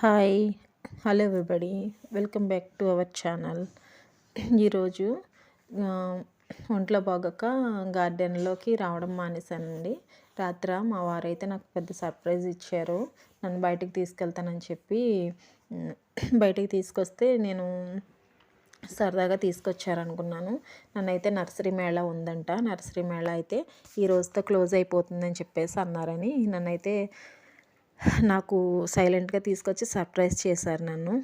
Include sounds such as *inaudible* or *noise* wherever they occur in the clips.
Hi. Hello everybody. Welcome back to our channel. ఈరోజు ఒంట్లో బాగక గార్డెన్లోకి రావడం మానేశానండి. రాత్ర మా వారైతే నాకు పెద్ద సర్ప్రైజ్ ఇచ్చారు. నన్ను బయటికి తీసుకెళ్తానని చెప్పి బయటికి తీసుకొస్తే నేను సరదాగా తీసుకొచ్చారనుకున్నాను. నన్నైతే నర్సరీ మేళా ఉందంట. నర్సరీ మేళా అయితే ఈ రోజుతో క్లోజ్ అయిపోతుందని చెప్పేసి అన్నారని నన్నైతే నాకు సైలెంట్గా తీసుకొచ్చి సర్ప్రైజ్ చేశారు నన్ను.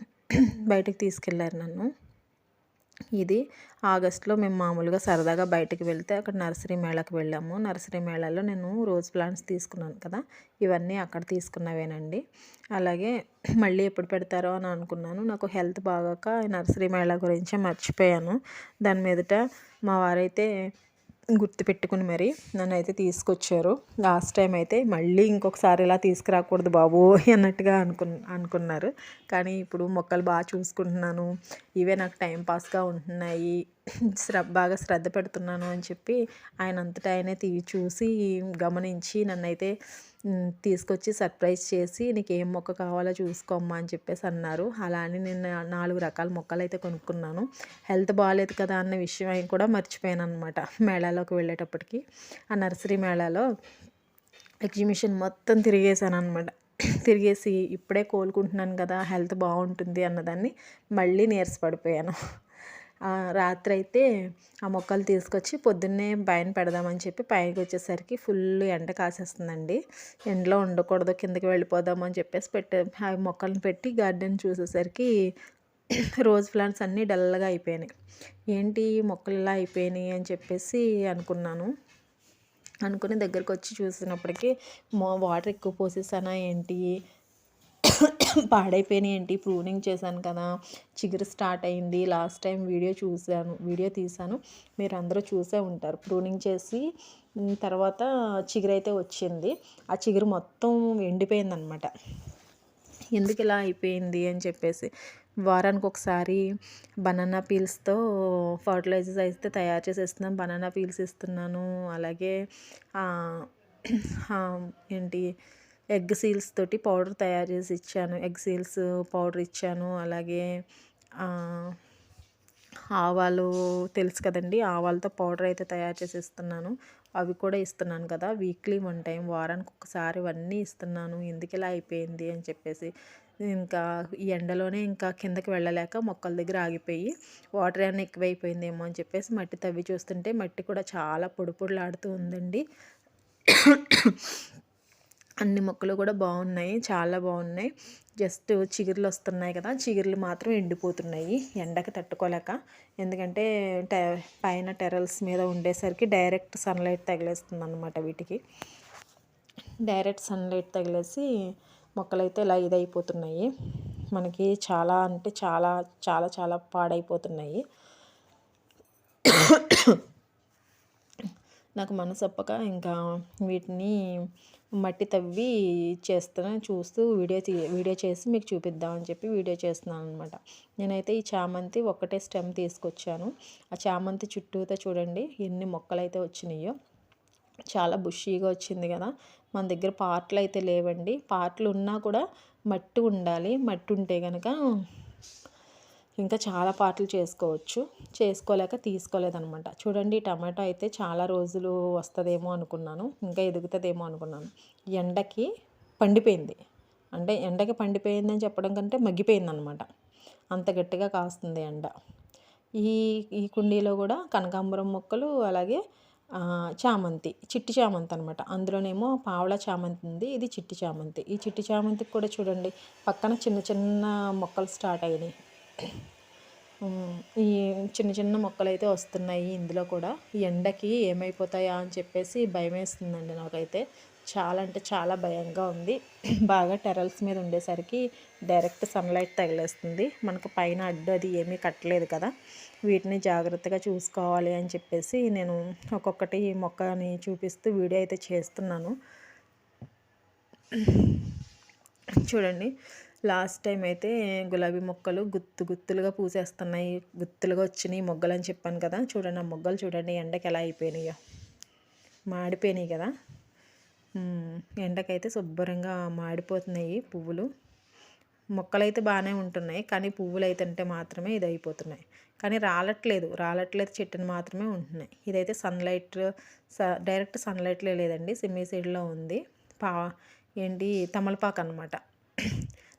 బయటికి తీసుకెళ్ళారు నన్ను. ఇది ఆగస్ట్లో మేము మామూలుగా సరదాగా బయటకు వెళ్తే అక్కడ నర్సరీ మేళకు వెళ్ళాము. నర్సరీ మేళాలో నేను రోజ్ ప్లాంట్స్ తీసుకున్నాను కదా ఇవన్నీ అక్కడ తీసుకున్నవేనండి. అలాగే మళ్ళీ ఎప్పుడు పెడతారో అని అనుకున్నాను. నాకు హెల్త్ బాగాక నర్సరీ మేళా గురించి మర్చిపోయాను. దాని మీదట మా వారైతే గుర్తుపెట్టుకుని మరి నన్ను అయితే తీసుకొచ్చారు. లాస్ట్ టైం అయితే మళ్ళీ ఇంకొకసారి ఇలా తీసుకురాకూడదు బాబు అన్నట్టుగా అనుకు అనుకున్నారు. కానీ ఇప్పుడు మొక్కలు బాగా చూసుకుంటున్నాను. ఇవే నాకు టైం పాస్గా ఉంటున్నాయి. బాగా శ్రద్ధ పెడుతున్నాను అని చెప్పి ఆయన అంతటా ఆయనే తీ చూసి గమనించి నన్నైతే తీసుకొచ్చి సర్ప్రైజ్ చేసి నీకు ఏం మొక్క కావాలో చూసుకోమ్మా అని చెప్పేసి అన్నారు. అలా అని నేను నాలుగు రకాల మొక్కలు అయితే కొనుక్కున్నాను. హెల్త్ బాగాలేదు కదా అన్న విషయం అయి కూడా మర్చిపోయాను అనమాట మేళాలోకి వెళ్ళేటప్పటికి. ఆ నర్సరీ మేళాలో ఎగ్జిబిషన్ మొత్తం తిరిగేసాను అనమాట తిరిగేసి ఇప్పుడే కోలుకుంటున్నాను కదా హెల్త్ బాగుంటుంది అన్నదాన్ని మళ్ళీ నీరస పడిపోయాను రాత్రి అయితే ఆ మొక్కలు తీసుకొచ్చి పొద్దున్నే పైన పెడదామని చెప్పి పైకి వచ్చేసరికి ఫుల్ ఎండ కాసేస్తుందండి. ఎండలో ఉండకూడదు కిందకి వెళ్ళిపోదాం అని చెప్పేసి పెట్టే ఆ మొక్కలను పెట్టి గార్డెన్ చూసేసరికి రోజ్ ప్లాంట్స్ అన్నీ డల్గా అయిపోయినాయి. ఏంటి మొక్కలు ఇలా అయిపోయినాయి అని చెప్పేసి అనుకున్నాను. అనుకుని దగ్గరికి వచ్చి చూసినప్పటికీ మో వాటర్ ఎక్కువ పోసేసానా ఏంటి? పాడైపోయినాయి ఏంటి? ప్రూనింగ్ చేశాను కదా. చిగురు స్టార్ట్ అయింది. లాస్ట్ టైం వీడియో చూశాను వీడియో తీశాను. మీరు అందరూ చూసే ఉంటారు. ప్రూనింగ్ చేసి తర్వాత చిగురు అయితే వచ్చింది. ఆ చిగురు మొత్తం ఎండిపోయింది అనమాట ఎందుకు ఇలా అయిపోయింది అని చెప్పేసి వారానికి ఒకసారి బనానా పీల్స్తో ఫర్టిలైజర్స్ అయితే తయారు చేసి ఇస్తున్నాను బనానా పీల్స్ ఇస్తున్నాను. అలాగే ఏంటి ఎగ్ సీల్స్ తోటి పౌడర్ తయారు చేసి ఇచ్చాను. ఎగ్ సీల్స్ పౌడర్ ఇచ్చాను. అలాగే ఆవాలు తెలుసు కదండి ఆవాలతో పౌడర్ అయితే తయారు చేసి ఇస్తున్నాను అవి కూడా ఇస్తున్నాను కదా వీక్లీ వన్ టైం వారానికి ఒకసారి ఇవన్నీ ఇస్తున్నాను. ఎందుకు ఇలా అయిపోయింది అని చెప్పేసి ఇంకా ఈ ఎండలోనే ఇంకా కిందకి వెళ్ళలేక మొక్కల దగ్గర ఆగిపోయి వాటర్ ఏమైనా ఎక్కువైపోయిందేమో అని చెప్పేసి మట్టి తవ్వి చూస్తుంటే మట్టి కూడా చాలా పొడి పొడిలాడుతూ ఉందండి. అన్ని మొక్కలు కూడా బాగున్నాయి. చాలా బాగున్నాయి. జస్ట్ చిగుర్లు వస్తున్నాయి కదా చిగుర్లు మాత్రం ఎండిపోతున్నాయి. ఎండకి తట్టుకోలేక. ఎందుకంటే టె పైన టెరల్స్ మీద ఉండేసరికి డైరెక్ట్ సన్లైట్ తగిలేస్తుంది అనమాట వీటికి. డైరెక్ట్ సన్లైట్ తగిలేసి మొక్కలైతే ఇలా ఇదైపోతున్నాయి. మనకి చాలా అంటే చాలా చాలా చాలా పాడైపోతున్నాయి. నాకు మనసొప్పక ఇంకా వీటిని మట్టి తవ్వి చేస్తున్నా చూస్తూ వీడియో తీ వీడియో చేసి మీకు చూపిద్దామని చెప్పి వీడియో చేస్తున్నాను అనమాట నేనైతే ఈ చామంతి ఒక్కటే స్టెమ్ తీసుకొచ్చాను. ఆ చామంతి చుట్టూతో చూడండి ఎన్ని మొక్కలు అయితే వచ్చినాయో. చాలా బుషీగా వచ్చింది కదా. మన దగ్గర పాటలు అయితే లేవండి. పాటలు ఉన్నా కూడా మట్టి ఉండాలి. మట్టి ఉంటే కనుక ఇంకా చాలా పాటలు చేసుకోవచ్చు. చేసుకోలేక తీసుకోలేదనమాట. చూడండి టమాటా టమాటో అయితే చాలా రోజులు వస్తుందేమో అనుకున్నాను. ఇంకా ఎదుగుతుందేమో అనుకున్నాను. ఎండకి పండిపోయింది. అంటే ఎండకి పండిపోయిందని చెప్పడం కంటే మగ్గిపోయిందనమాట. అంత గట్టిగా కాస్తుంది ఎండ. ఈ ఈ కుండీలో కూడా కనకాంబరం మొక్కలు అలాగే చామంతి చిట్టి చామంతి అనమాట. అందులోనేమో పావళ చామంతి ఉంది ఇది చిట్టి చామంతి. ఈ చిట్టి చామంతికి కూడా చూడండి పక్కన చిన్న చిన్న మొక్కలు స్టార్ట్ అయినాయి. ఈ చిన్న చిన్న మొక్కలు అయితే వస్తున్నాయి ఇందులో కూడా. ఈ ఎండకి ఏమైపోతాయా అని చెప్పేసి భయం వేస్తుందండి నాకైతే. చాలా అంటే చాలా భయంగా ఉంది. *clears throat* బాగా టెరల్స్ మీద ఉండేసరికి డైరెక్ట్ సన్లైట్ తగిలేస్తుంది. మనకు పైన అడ్డు అది ఏమీ కట్టలేదు కదా. వీటిని జాగ్రత్తగా చూసుకోవాలి అని చెప్పేసి నేను ఒక్కొక్కటి మొక్కని చూపిస్తూ వీడియో అయితే చేస్తున్నాను. *clears throat* చూడండి. లాస్ట్ టైం అయితే గులాబీ మొక్కలు గుత్తు గుత్తులుగా పూసేస్తున్నాయి. గుత్తులుగా వచ్చినాయి మొగ్గలు అని చెప్పాను కదా. చూడండి ఆ మొగ్గలు చూడండి ఎండకి ఎలా అయిపోయినాయో. మాడిపోయినాయి కదా. ఎండకైతే శుభ్రంగా మాడిపోతున్నాయి పువ్వులు. మొక్కలైతే బాగానే ఉంటున్నాయి కానీ పువ్వులు అయితే అంటే మాత్రమే ఇది అయిపోతున్నాయి కానీ రాలట్లేదు రాలట్లేదు చెట్టుని మాత్రమే ఉంటున్నాయి. ఇదైతే సన్లైట్ డైరెక్ట్ సన్లైట్లో లేదండి సిమ్మి సైడ్లో ఉంది. పా ఏంటి తమలపాకు అనమాట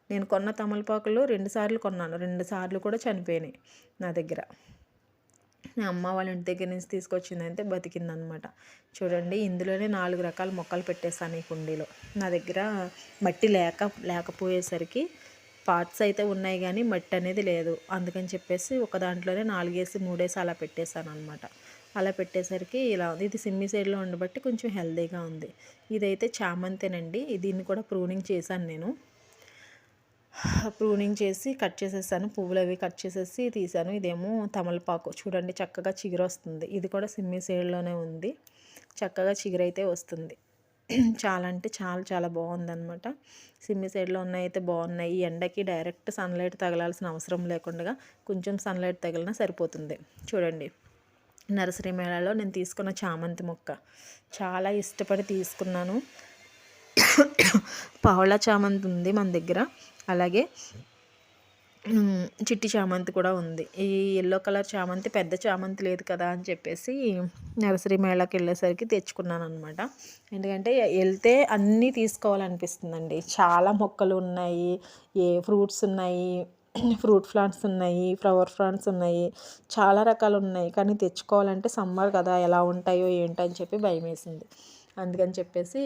నేను కొన్న తమలపాకులు రెండు సార్లు కొన్నాను. రెండు సార్లు కూడా చనిపోయినాయి నా దగ్గర. నా అమ్మ వాళ్ళ ఇంటి దగ్గర నుంచి తీసుకొచ్చిందంటే బతికిందనమాట. చూడండి ఇందులోనే నాలుగు రకాల మొక్కలు పెట్టేస్తాను ఈ కుండీలో. నా దగ్గర మట్టి లేక లేకపోయేసరికి పార్ట్స్ అయితే ఉన్నాయి కానీ మట్టి అనేది లేదు. అందుకని చెప్పేసి ఒక దాంట్లోనే నాలుగేసి మూడేసి అలా పెట్టేశాను అనమాట అలా పెట్టేసరికి ఇలా ఉంది. ఇది సిమ్మి సైడ్లో ఉండబట్టి కొంచెం హెల్దీగా ఉంది. ఇదైతే చామంతేనండి. దీన్ని కూడా ప్రూనింగ్ చేశాను నేను. ప్రూనింగ్ చేసి కట్ చేసేసాను. పువ్వులు అవి కట్ చేసేసి తీసాను. ఇదేమో తమలపాకు. చూడండి చక్కగా చిగురు వస్తుంది ఇది కూడా సిమ్మి సైడ్లోనే ఉంది. చక్కగా చిగురైతే వస్తుంది. చాలా అంటే చాలా చాలా బాగుందనమాట సిమ్మి సైడ్లో ఉన్నాయి అయితే బాగున్నాయి. ఈ ఎండకి డైరెక్ట్ సన్లైట్ తగలాల్సిన అవసరం లేకుండా కొంచెం సన్లైట్ తగిలినా సరిపోతుంది. చూడండి. నర్సరీ మేళాలో నేను తీసుకున్న చామంతి మొక్క. చాలా ఇష్టపడి తీసుకున్నాను. పావుల చామంతి ఉంది మన దగ్గర. అలాగే చిట్టి చామంతి కూడా ఉంది. ఈ ఎల్లో కలర్ చామంతి పెద్ద చామంతి లేదు కదా అని చెప్పేసి నర్సరీ మేళకి వెళ్ళేసరికి తెచ్చుకున్నాను అనమాట ఎందుకంటే వెళ్తే అన్నీ తీసుకోవాలనిపిస్తుందండి. చాలా మొక్కలు ఉన్నాయి ఏ ఫ్రూట్స్ ఉన్నాయి ఫ్రూట్ ప్లాంట్స్ ఉన్నాయి ఫ్లవర్ ప్లాంట్స్ ఉన్నాయి చాలా రకాలు ఉన్నాయి. కానీ తెచ్చుకోవాలంటే సమ్మర్ కదా ఎలా ఉంటాయో ఏంటో అని చెప్పి భయం వేసింది అందుకని చెప్పేసి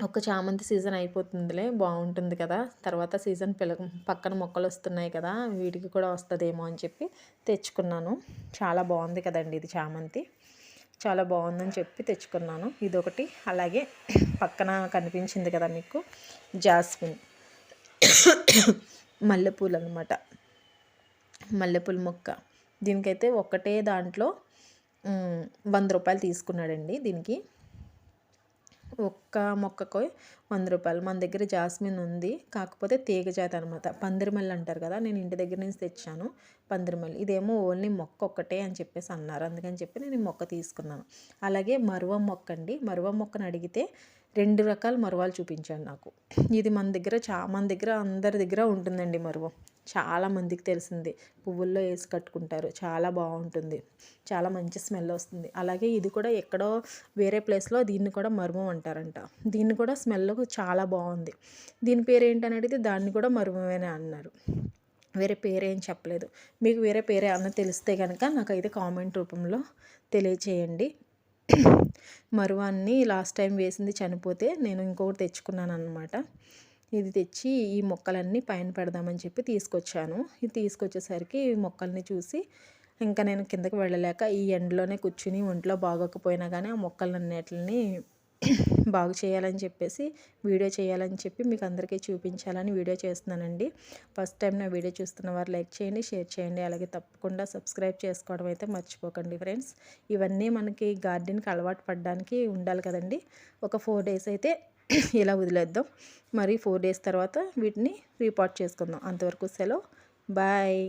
ఒక చామంతి సీజన్ అయిపోతుందిలే బాగుంటుంది కదా. తర్వాత సీజన్ పిల్ల పక్కన మొక్కలు వస్తున్నాయి కదా వీటికి కూడా వస్తుందేమో అని చెప్పి తెచ్చుకున్నాను. చాలా బాగుంది కదండి ఇది చామంతి. చాలా బాగుందని చెప్పి తెచ్చుకున్నాను. ఇదొకటి అలాగే పక్కన కనిపించింది కదా మీకు జాస్మిన్. మల్లెపూలు అనమాట మల్లెపూల మొక్క. దీనికైతే ఒకటే దాంట్లో వంద రూపాయలు తీసుకున్నాడండి దీనికి. ఒక్క మొక్కకు వంద రూపాయలు. మన దగ్గర జాస్మిన్ ఉంది. కాకపోతే తీగ జాతి అనమాట పందిరిమల్లి అంటారు కదా నేను ఇంటి దగ్గర నుంచి తెచ్చాను పందిరిమల్లి. ఇదేమో ఓన్లీ మొక్క ఒక్కటే అని చెప్పేసి అన్నారు. అందుకని చెప్పి నేను ఈ మొక్క తీసుకున్నాను. అలాగే మరువ మొక్క అండి మరువ మొక్కను అడిగితే రెండు రకాల మరువాలు చూపించాడు నాకు. ఇది మన దగ్గర చా మన దగ్గర అందరి దగ్గర ఉంటుందండి మరువం. చాలా మందికి తెలిసింది. పువ్వుల్లో వేసి కట్టుకుంటారు. చాలా బాగుంటుంది. చాలా మంచి స్మెల్ వస్తుంది. అలాగే ఇది కూడా ఎక్కడో వేరే ప్లేస్లో దీన్ని కూడా మరుమం అంటారంట. దీన్ని కూడా స్మెల్ చాలా బాగుంది. దీని పేరు ఏంటని అడిగితే దాన్ని కూడా మరువమేనే అన్నారు. వేరే పేరేం చెప్పలేదు. మీకు వేరే పేరే అన్న తెలిస్తే కనుక నాకైతే కామెంట్ రూపంలో తెలియచేయండి. మరువాన్ని లాస్ట్ టైం వేసింది చనిపోతే నేను ఇంకొకటి తెచ్చుకున్నాను అనమాట ఇది తెచ్చి ఈ మొక్కలన్నీ పైన పెడదామని చెప్పి తీసుకొచ్చాను. ఇది తీసుకొచ్చేసరికి ఈ మొక్కల్ని చూసి ఇంకా నేను కిందకి వెళ్ళలేక ఈ ఎండలోనే కూర్చుని ఒంట్లో బాగోకపోయినా కానీ ఆ మొక్కలన్నిటిని బాగు చేయాలని చెప్పేసి వీడియో చేయాలని చెప్పి మీకు అందరికీ చూపించాలని వీడియో చేస్తున్నానండి. ఫస్ట్ టైం నా వీడియో చూస్తున్న వారు లైక్ చేయండి షేర్ చేయండి అలాగే తప్పకుండా సబ్స్క్రైబ్ చేసుకోవడం అయితే మర్చిపోకండి ఫ్రెండ్స్. ఇవన్నీ మనకి గార్డెన్కి అలవాటు పడడానికి ఉండాలి కదండి. ఒక ఫోర్ డేస్ అయితే ఇలా వదిలేద్దాం. మరి ఫోర్ డేస్ తర్వాత వీటిని రీపాట్ చేసుకుందాం. అంతవరకు సెలవు. బాయ్.